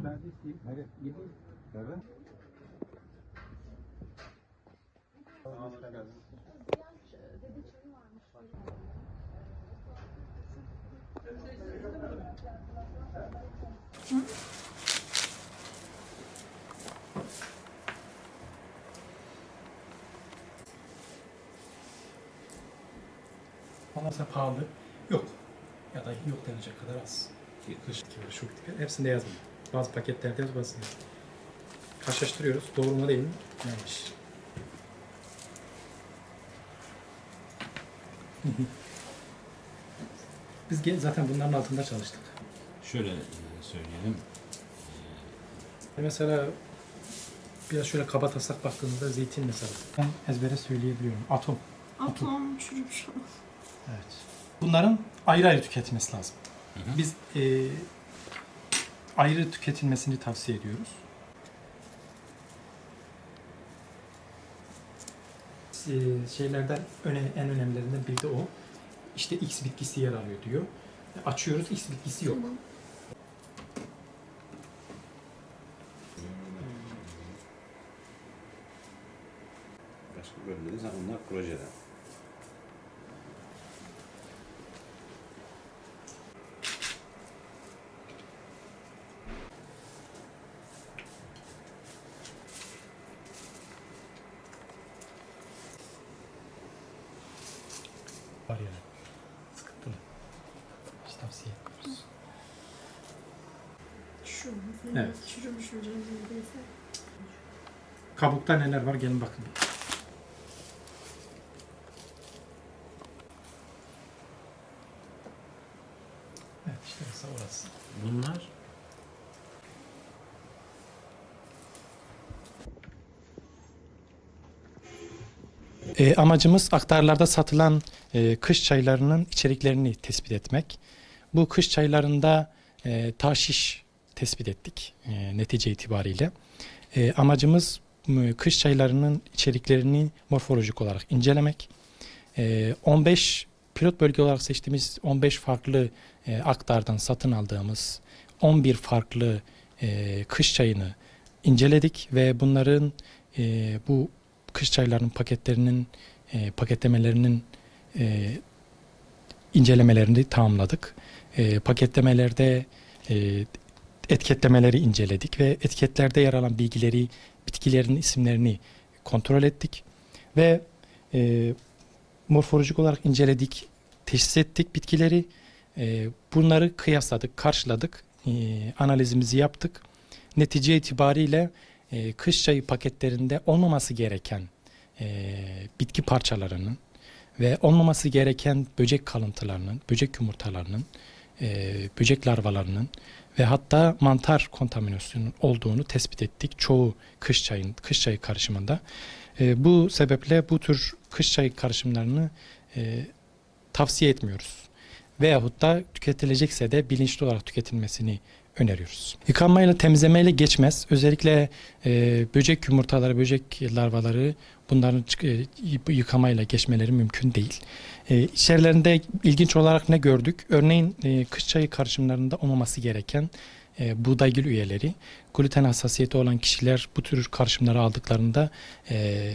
Neredesin? Hadi gidin. Evet. Ondan sonra pahalı yok. Ya da yok denecek kadar az. Kış gibi, şu. Hepsinde yazmıyor. Bazı paketlerde yazmıyor. Karşılaştırıyoruz. Doğru mu değil mi? Yanlış. Biz zaten bunların altında çalıştık. Şöyle e, söyleyelim. Mesela biraz şöyle kaba taslak baktığımızda zeytin mesela. Ben ezbere söyleyebiliyorum. Atom. Atom çürümüş. Evet. Bunların ayrı ayrı tüketilmesi lazım. Biz e, ayrı tüketilmesini tavsiye ediyoruz. E, şeylerden öne, en önemlilerinden biri de o. İşte X bitkisi yer alıyor diyor. Açıyoruz X bitkisi yok. Başka bölümde de onlar projeler. Var yani. Sıkıntılı. Hiç tavsiye etmiyoruz. Şu mesela Evet. çürümüş hocam neredeyse. Kabukta neler var gelin bakın. bir. Evet işte mesela orası. Bunlar E, amacımız aktarlarda satılan e, kış çaylarının içeriklerini tespit etmek. Bu kış çaylarında e, taşiş tespit ettik e, netice itibariyle. E, amacımız m, kış çaylarının içeriklerini morfolojik olarak incelemek. E, 15 pilot bölge olarak seçtiğimiz 15 farklı e, aktardan satın aldığımız 11 farklı e, kış çayını inceledik ve bunların e, bu kış çaylarının paketlerinin e, paketlemelerinin e, incelemelerini tamamladık. E, paketlemelerde e, etiketlemeleri inceledik ve etiketlerde yer alan bilgileri, bitkilerin isimlerini kontrol ettik ve e, morfolojik olarak inceledik, teşhis ettik bitkileri. E, bunları kıyasladık, karşıladık, e, analizimizi yaptık. Netice itibariyle e, kış çayı paketlerinde olmaması gereken e, bitki parçalarının ve olmaması gereken böcek kalıntılarının, böcek yumurtalarının, e, böcek larvalarının ve hatta mantar kontaminasyonunun olduğunu tespit ettik. Çoğu kış çayın, kış çayı karışımında. E, bu sebeple bu tür kış çayı karışımlarını e, tavsiye etmiyoruz. Veyahut da tüketilecekse de bilinçli olarak tüketilmesini öneriyoruz. Yıkanmayla temizlemeyle geçmez. Özellikle e, böcek yumurtaları, böcek larvaları bunların e, yıkamayla geçmeleri mümkün değil. E, içerilerinde ilginç olarak ne gördük? Örneğin e, kış çayı karışımlarında olmaması gereken e, buğdaygil üyeleri, gluten hassasiyeti olan kişiler bu tür karışımları aldıklarında e,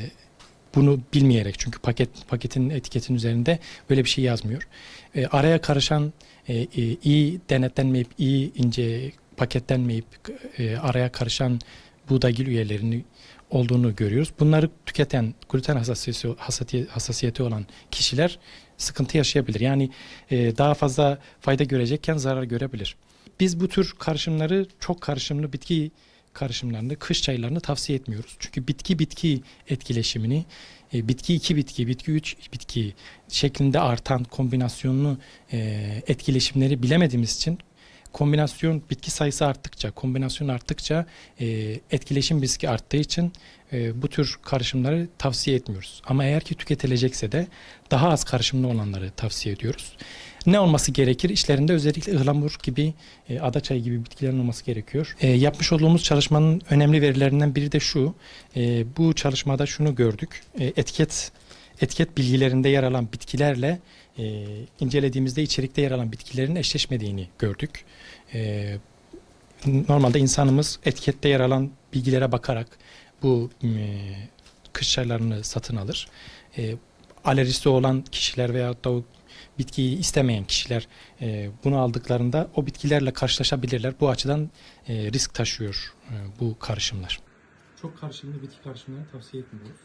bunu bilmeyerek çünkü paket paketin etiketin üzerinde böyle bir şey yazmıyor. E, araya karışan e, e, iyi denetlenmeyip iyi ince paketlenmeyip e, araya karışan buğdaygil üyelerini olduğunu görüyoruz. Bunları tüketen gluten hassasiyeti, hassasiyeti, olan kişiler sıkıntı yaşayabilir. Yani e, daha fazla fayda görecekken zarar görebilir. Biz bu tür karışımları çok karışımlı bitki karışımlarını, kış çaylarını tavsiye etmiyoruz. Çünkü bitki bitki etkileşimini, e, bitki iki bitki, bitki üç bitki şeklinde artan kombinasyonlu e, etkileşimleri bilemediğimiz için kombinasyon bitki sayısı arttıkça, kombinasyon arttıkça e, etkileşim riski arttığı için bu tür karışımları tavsiye etmiyoruz. Ama eğer ki tüketilecekse de daha az karışımlı olanları tavsiye ediyoruz. Ne olması gerekir? İşlerinde özellikle ıhlamur gibi, e, adaçayı gibi bitkilerin olması gerekiyor. E, yapmış olduğumuz çalışmanın önemli verilerinden biri de şu. E, bu çalışmada şunu gördük. E, etiket etiket bilgilerinde yer alan bitkilerle e, incelediğimizde içerikte yer alan bitkilerin eşleşmediğini gördük. E, normalde insanımız etikette yer alan bilgilere bakarak bu e, kış çaylarını satın alır. E, alerjisi olan kişiler veyahut da o bitkiyi istemeyen kişiler e, bunu aldıklarında o bitkilerle karşılaşabilirler. Bu açıdan e, risk taşıyor e, bu karışımlar. Çok karışımlı bitki karışımlarını tavsiye etmiyoruz.